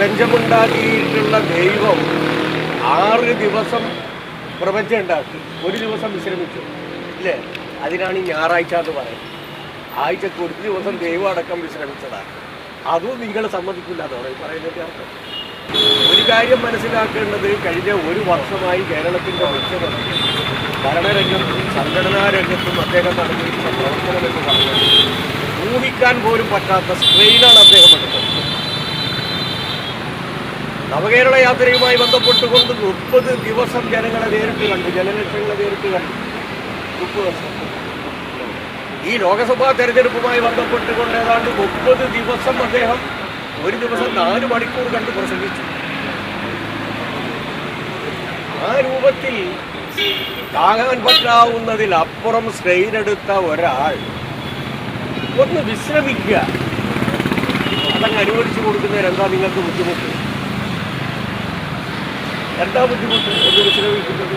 പ്രപഞ്ചമുണ്ടാക്കിയിട്ടുള്ള ദൈവം ആറ് ദിവസം പ്രപഞ്ചം ഉണ്ടാക്കി ഒരു ദിവസം വിശ്രമിച്ചു. അല്ലേ അതിനാണ് ഈ ഞായറാഴ്ച എന്ന് പറയുന്നത്. ആഴ്ചക്ക് ഒരു ദിവസം ദൈവം അടക്കം വിശ്രമിച്ചതാണ് അതും നിങ്ങൾ സമ്മതിക്കില്ല എന്നാണ് പറയുന്നതിന്റെ അർത്ഥം. ഒരു കാര്യം മനസ്സിലാക്കേണ്ടത് കഴിഞ്ഞ ഒരു വർഷമായി കേരളത്തിന്റെ മുഖ്യമന്ത്രി ഭരണരംഗത്തും സംഘടനാ രംഗത്തും അദ്ദേഹം നടത്തിയിട്ടുള്ള പ്രവർത്തനം എന്ന് പറയുന്നത് ഊഹിക്കാൻ പോലും പറ്റാത്ത സ്ട്രെയിനാണ് അദ്ദേഹം നവകേരള യാത്രയുമായി ബന്ധപ്പെട്ടുകൊണ്ട് മുപ്പത് ദിവസം ജനങ്ങളെ നേരിട്ട് കണ്ടു. ജനലക്ഷങ്ങളെ നേരിട്ട് കണ്ടു. മുപ്പത് ദിവസം. ഈ ലോകസഭാ തെരഞ്ഞെടുപ്പുമായി ബന്ധപ്പെട്ടുകൊണ്ട് ഏതാണ്ട് മുപ്പത് ദിവസം അദ്ദേഹം ഒരു ദിവസം നാല് മണിക്കൂർ കണ്ട് പ്രസംഗിച്ചു. ആ രൂപത്തിൽ താങ്ങാൻ പറ്റാവുന്നതിൽ അപ്പുറം സ്ട്രെയിൻ ഒരാൾ ഒന്ന് വിശ്രമിക്കുക. അതങ്ങ് അനുവദിച്ചു കൊടുക്കുന്നതിന് എന്താ നിങ്ങൾക്ക് ബുദ്ധിമുട്ട്? എന്താ ബുദ്ധിമുട്ട്? എന്ന് വിശ്രമിക്കുന്നത്?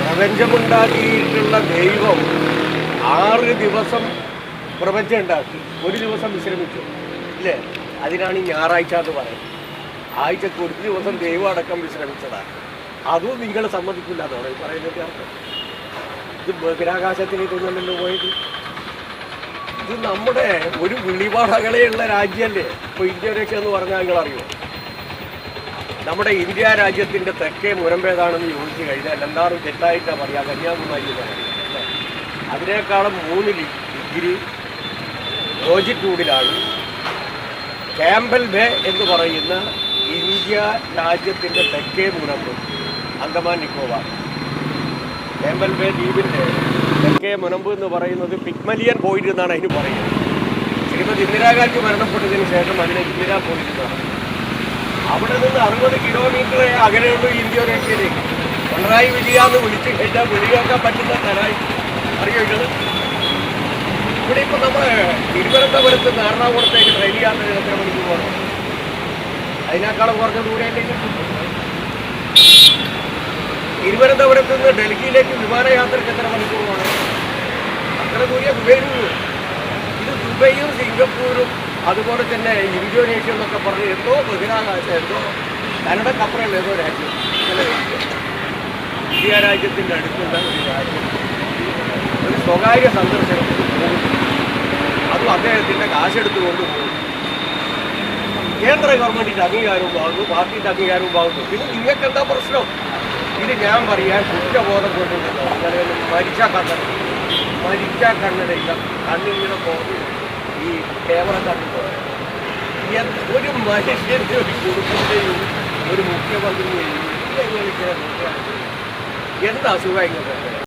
പ്രപഞ്ചമുണ്ടാക്കിയിട്ടുള്ള ദൈവം ആറ് ദിവസം പ്രപഞ്ചം ഉണ്ടാക്കി ഒരു ദിവസം വിശ്രമിച്ചു. ഇല്ലേ? അതിനാണ് ഞായറാഴ്ച എന്ന് പറയുന്നത്. ആഴ്ചക്ക് ഒരു ദിവസം ദൈവം അടക്കം വിശ്രമിച്ചതാണ് അതും നിങ്ങൾ സമ്മതിക്കില്ല എന്നാണ് പറയുന്നത് പറയുന്നതിന്റെ അർത്ഥം. ഇത് ബഹിരാകാശത്തിലേക്ക് ഒന്നല്ലോ പോയത്. ഇത് നമ്മുടെ ഒരു വിളിപാടകളെയുള്ള രാജ്യമല്ലേ? ഇപ്പോൾ രക്ഷ എന്ന് പറഞ്ഞാൽ നിങ്ങൾ അറിയോ നമ്മുടെ ഇന്ത്യ രാജ്യത്തിന്റെ തെക്കേ മുരമ്പേതാണെന്ന് ചോദിച്ചു കഴിഞ്ഞാൽ എല്ലാവരും തെറ്റായിട്ടാണ് പറയുക കന്യാകുമാരി എന്ന് അതിനേക്കാളും മൂന്ന് ഡിഗ്രി ലോജിറ്റ്യൂഡിലാണ് ക്യാമ്പൽ ബേ എന്ന് പറയുന്ന ഇന്ത്യ രാജ്യത്തിന്റെ തെക്കേ മുനമ്പ് അന്തമാൻ നിക്കോബാർ. ക്യാമ്പൽ ബേ ദ്വീപിന്റെ തെക്കേ മുനമ്പ് എന്ന് പറയുന്നത് പിഗ്മലിയൻ പോയിന്റ് എന്നാണ് അതിന് പറയുന്നത്. ശ്രീമതി ഇന്ദിരാഗാന്ധി മരണപ്പെട്ടതിന് ശേഷം അതിനെ ഇന്ദിരാ പോയിന്റ് എന്നാണ്. അവിടെ നിന്ന് അറുപത് കിലോമീറ്റർ അകലെയുള്ളൂ ഇന്തോനേഷ്യയിലേക്ക്. പിണറായി വിജയ എന്ന് വിളിച്ചു കഴിഞ്ഞാൽ വിളിയാക്കാൻ പറ്റുന്ന സ്ഥലമായി അറിയോ ഇവിടെ ഇപ്പം നമ്മൾ തിരുവനന്തപുരത്ത് നിന്ന് എറണാകുളത്തേക്ക് ട്രെയിൻ യാത്ര എത്ര മണിക്ക് പോകണം അതിനേക്കാളും കുറച്ച് ദൂരയിലേക്ക് തിരുവനന്തപുരത്ത് നിന്ന് ഡൽഹിയിലേക്ക് വിമാനയാത്രയ്ക്ക് എത്ര മണിക്കൂർ പോകണം അത്ര ദൂരം വരൂ ഇത് ദുബൈയും സിംഗപ്പൂരും അതുപോലെ തന്നെ ഇന്തോനേഷ്യ എന്നൊക്കെ പറഞ്ഞ് എന്തോ ബഹിരാകാശം എന്തോ കന്നഡക്കപ്പുറമുള്ള ഏതോ രാജ്യം. ഇന്ത്യ രാജ്യത്തിന്റെ അടുത്തുള്ള ഒരു രാജ്യം. ഒരു സ്വകാര്യ സന്ദർശനത്തിന് പോകും അതും അദ്ദേഹത്തിന്റെ കാശെടുത്ത് പോകും കേന്ദ്ര ഗവൺമെന്റിന്റെ അംഗീകാരവും ആകുന്നു പാർട്ടിയുടെ അംഗീകാരവും ആകുന്നു. പിന്നെ നിങ്ങൾക്ക് എന്താ പ്രശ്നം? ഇത് ഞാൻ പറയാൻ കുറ്റബോധം കൊണ്ടുണ്ടല്ലോ മരിച്ച കണ്ണട മരിച്ച കണ്ണടയില്ല. കണ്ണിങ്ങനെ പോകുന്നു ഈ പോകും ഒരു മനുഷ്യന്റെ ഒരു കുടുംബത്തെയും ഒരു മുഖ്യമന്ത്രിയെയും ഇങ്ങനെ എന്താ അസുഖം ഇങ്ങനെ